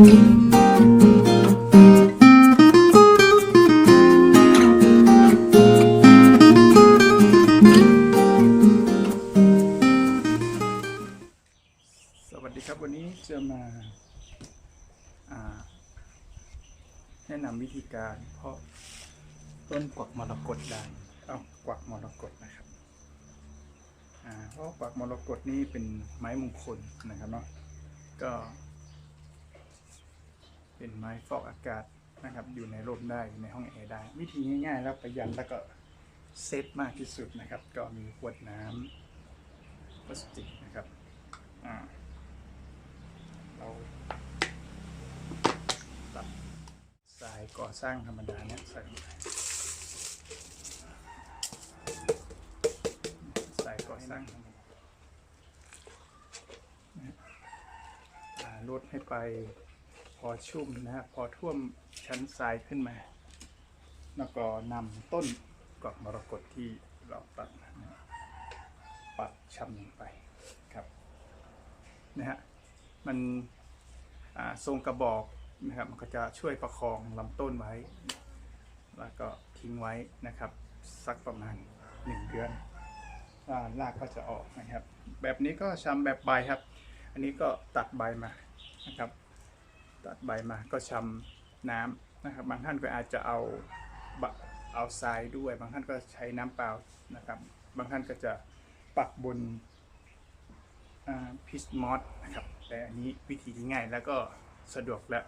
สวัสดีครับวันนี้จะมาาแนะนำวิธีการเพาะต้นกวักมรกตได้เอากวักมรกตนะครับเพราะกวักมรกตนี่เป็นไม้มงคลนะครับเนาะก็ เป็นไม้ฟอกอากาศนะครับ อยู่ในร่มได้อยู่ในห้องแอร์ได้ วิธีง่ายๆ แล้วประหยัดแล้วก็เซฟมากที่สุดนะครับ ก็มีขวดน้ำพลาสติกนะครับเราตัดสายก่อสร้างธรรมดาเนี่ยใส่ลงไปสายก่อสร้างธรรมดาลดให้ไป พอชุ่มนะฮะพอท่วมชั้นทรายขึ้นมา แล้วก็นำต้นกอกมรกตที่เราตัดนะปัดชำลงไปครับนะฮะมันทรงกระบอกนะครับมันก็จะช่วยประคองลำต้นไว้ แล้วก็ทิ้งไว้นะครับ สักประมาณหนึ่งเดือนรากก็จะออกนะครับ แบบนี้ก็ชำแบบใบครับ อันนี้ก็ตัดใบมานะครับ ตัดใบมาก็ชำน้ำนะครับ บางท่านก็อาจจะเอาเอาทรายด้วย บางท่านก็ใช้น้ำเปล่านะครับ บางท่านก็จะปักบนพิสมอสนะครับ แต่อันนี้วิธีที่ง่ายแล้วก็สะดวกและ